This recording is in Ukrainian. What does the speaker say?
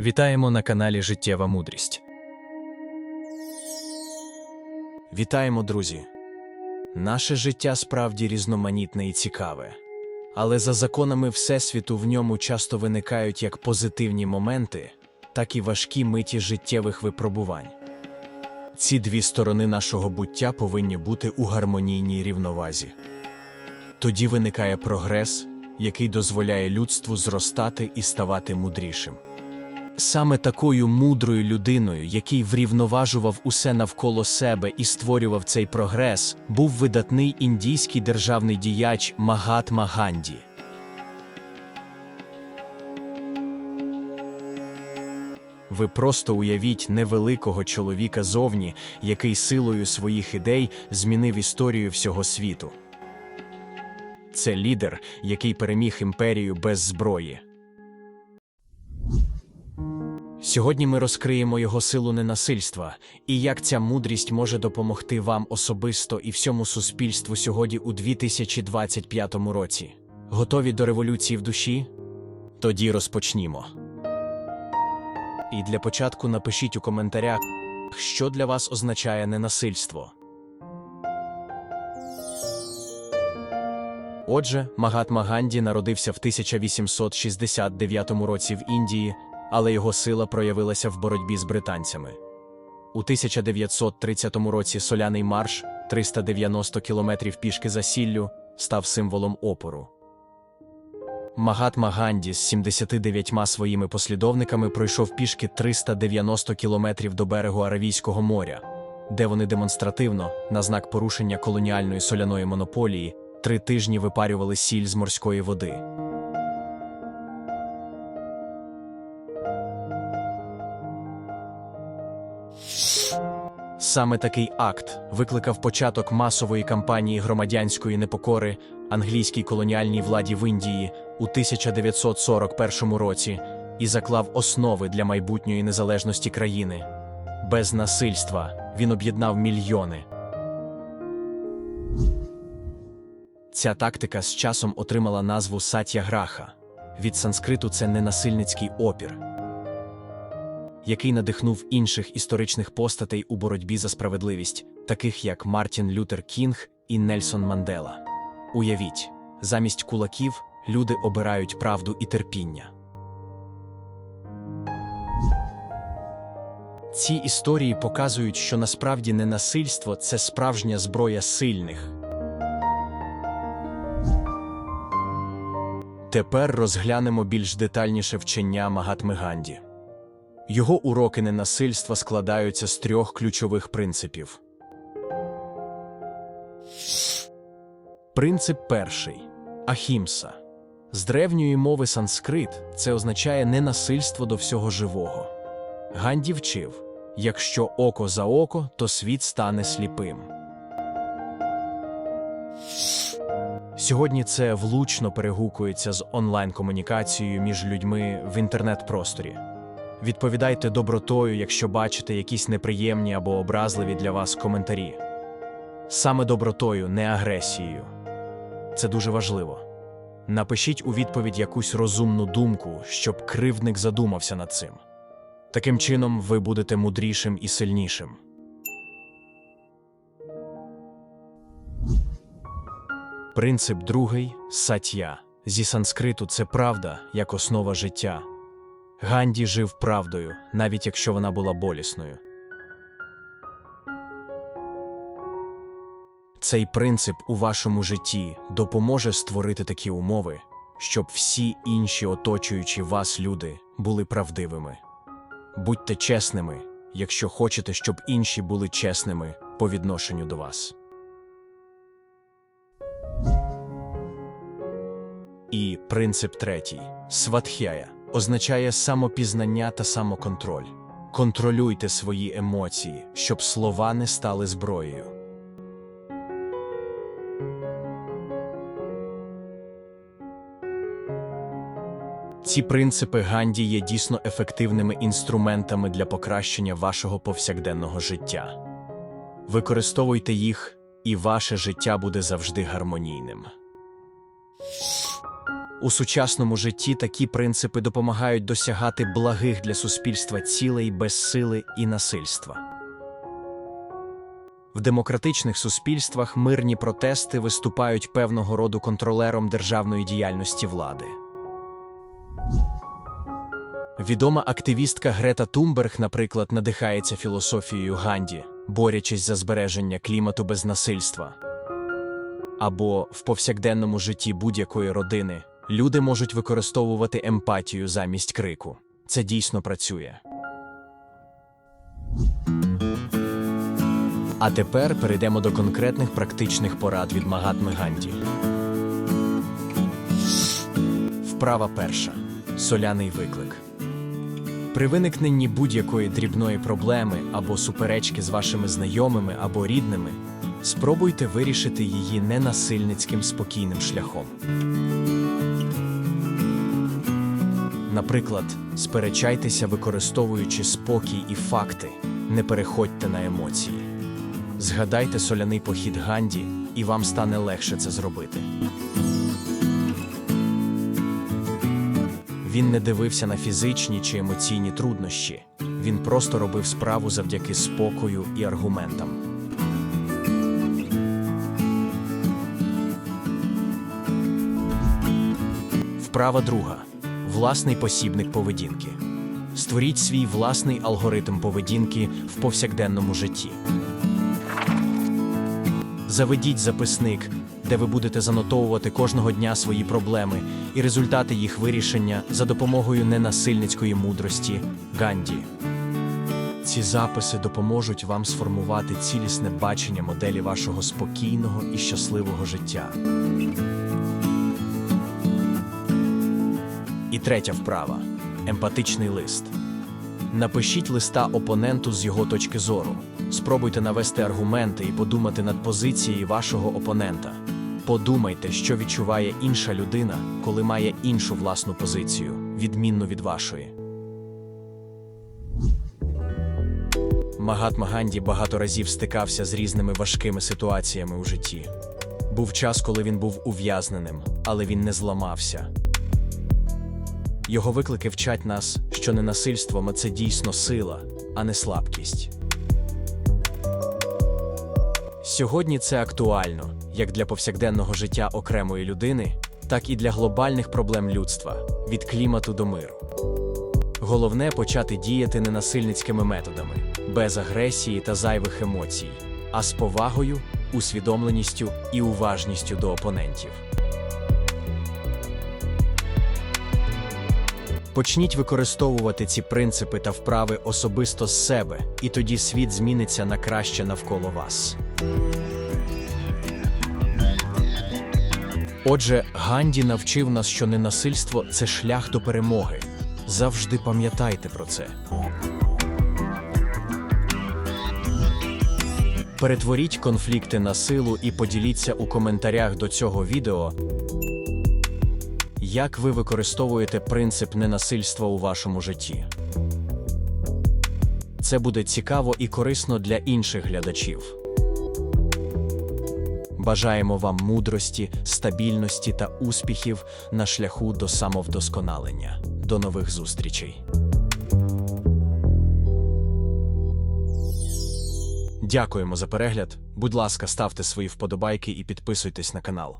Вітаємо на каналі Життєва Мудрість. Вітаємо, друзі! Наше життя справді різноманітне і цікаве, але за законами Всесвіту в ньому часто виникають як позитивні моменти, так і важкі миті життєвих випробувань. Ці дві сторони нашого буття повинні бути у гармонійній рівновазі. Тоді виникає прогрес, який дозволяє людству зростати і ставати мудрішим. Саме такою мудрою людиною, який врівноважував усе навколо себе і створював цей прогрес, був видатний індійський державний діяч Магатма Ганді. Ви просто уявіть невеликого чоловіка зовні, який силою своїх ідей змінив історію всього світу. Це лідер, який переміг імперію без зброї. Сьогодні ми розкриємо його силу ненасильства і як ця мудрість може допомогти вам особисто і всьому суспільству сьогодні у 2025 році. Готові до революції в душі? Тоді розпочнімо. І для початку напишіть у коментарях, що для вас означає ненасильство. Отже, Магатма Ганді народився в 1869 році в Індії, але його сила проявилася в боротьбі з британцями. У 1930 році соляний марш 390 кілометрів пішки за сіллю став символом опору. Магатма Ганді з 79 своїми послідовниками пройшов пішки 390 кілометрів до берегу Аравійського моря, де вони демонстративно, на знак порушення колоніальної соляної монополії, три тижні випарювали сіль з морської води. Саме такий акт викликав початок масової кампанії громадянської непокори англійській колоніальній владі в Індії у 1941 році і заклав основи для майбутньої незалежності країни. Без насильства він об'єднав мільйони. Ця тактика з часом отримала назву Сатяграха. Від санскриту це ненасильницький опір який надихнув інших історичних постатей у боротьбі за справедливість, таких як Мартін Лютер Кінг і Нельсон Мандела. Уявіть, замість кулаків люди обирають правду і терпіння. Ці історії показують, що насправді ненасильство це справжня зброя сильних. Тепер розглянемо більш детальніше вчення Магатми Ганді. Його уроки ненасильства складаються з трьох ключових принципів. Принцип перший ахімса. З древньої мови санскрит це означає ненасильство до всього живого. Ганді вчив якщо око за око, то світ стане сліпим. Сьогодні це влучно перегукується з онлайн-комунікацією між людьми в інтернет-просторі. Відповідайте добротою, якщо бачите якісь неприємні або образливі для вас коментарі. Саме добротою, не агресією. Це дуже важливо. Напишіть у відповідь якусь розумну думку, щоб кривдник задумався над цим. Таким чином, ви будете мудрішим і сильнішим. Принцип другий сатья. Зі санскриту це правда як основа життя. Ганді жив правдою, навіть якщо вона була болісною. Цей принцип у вашому житті допоможе створити такі умови, щоб всі інші оточуючі вас люди були правдивими. Будьте чесними, якщо хочете, щоб інші були чесними по відношенню до вас. І принцип третій сватхяя означає самопізнання та самоконтроль. Контролюйте свої емоції, щоб слова не стали зброєю. Ці принципи Ганді є дійсно ефективними інструментами для покращення вашого повсякденного життя. Використовуйте їх, і ваше життя буде завжди гармонійним. У сучасному житті такі принципи допомагають досягати благих для суспільства цілей без сили і насильства. В демократичних суспільствах мирні протести виступають певного роду контролером державної діяльності влади. Відома активістка Грета Тумберг, наприклад, надихається філософією Ганді, борячись за збереження клімату без насильства. Або в повсякденному житті будь-якої родини люди можуть використовувати емпатію замість крику. Це дійсно працює. А тепер перейдемо до конкретних практичних порад від Магатми Ганді. Вправа перша. Соляний виклик. При виникненні будь-якої дрібної проблеми або суперечки з вашими знайомими або рідними, спробуйте вирішити її ненасильницьким спокійним шляхом. Наприклад, сперечайтеся, використовуючи спокій і факти, не переходьте на емоції. Згадайте соляний похід Ганді, і вам стане легше це зробити. Він не дивився на фізичні чи емоційні труднощі. Він просто робив справу завдяки спокою і аргументам. Вправа друга. Власний посібник поведінки. Створіть свій власний алгоритм поведінки в повсякденному житті. Заведіть записник, де ви будете занотовувати кожного дня свої проблеми і результати їх вирішення за допомогою ненасильницької мудрості Ганді. Ці записи допоможуть вам сформувати цілісне бачення моделі вашого спокійного і щасливого життя. І третя вправа емпатичний лист. Напишіть листа опоненту з його точки зору. Спробуйте навести аргументи і подумати над позицією вашого опонента. Подумайте, що відчуває інша людина, коли має іншу власну позицію, відмінну від вашої. Магатма Ганді багато разів стикався з різними важкими ситуаціями у житті. Був час, коли він був ув'язненим, але він не зламався. Його виклики вчать нас, що ненасильство це дійсно сила, а не слабкість. Сьогодні це актуально як для повсякденного життя окремої людини, так і для глобальних проблем людства від клімату до миру. Головне почати діяти ненасильницькими методами, без агресії та зайвих емоцій, а з повагою, усвідомленістю і уважністю до опонентів. Почніть використовувати ці принципи та вправи особисто з себе, і тоді світ зміниться на краще навколо вас. Отже, Ганді навчив нас, що ненасильство це шлях до перемоги. Завжди пам'ятайте про це. Перетворіть конфлікти на силу і поділіться у коментарях до цього відео, як ви використовуєте принцип ненасильства у вашому житті. Це буде цікаво і корисно для інших глядачів. Бажаємо вам мудрості, стабільності та успіхів на шляху до самовдосконалення. До нових зустрічей. Дякуємо за перегляд. Будь ласка, ставте свої вподобайки і підписуйтесь на канал.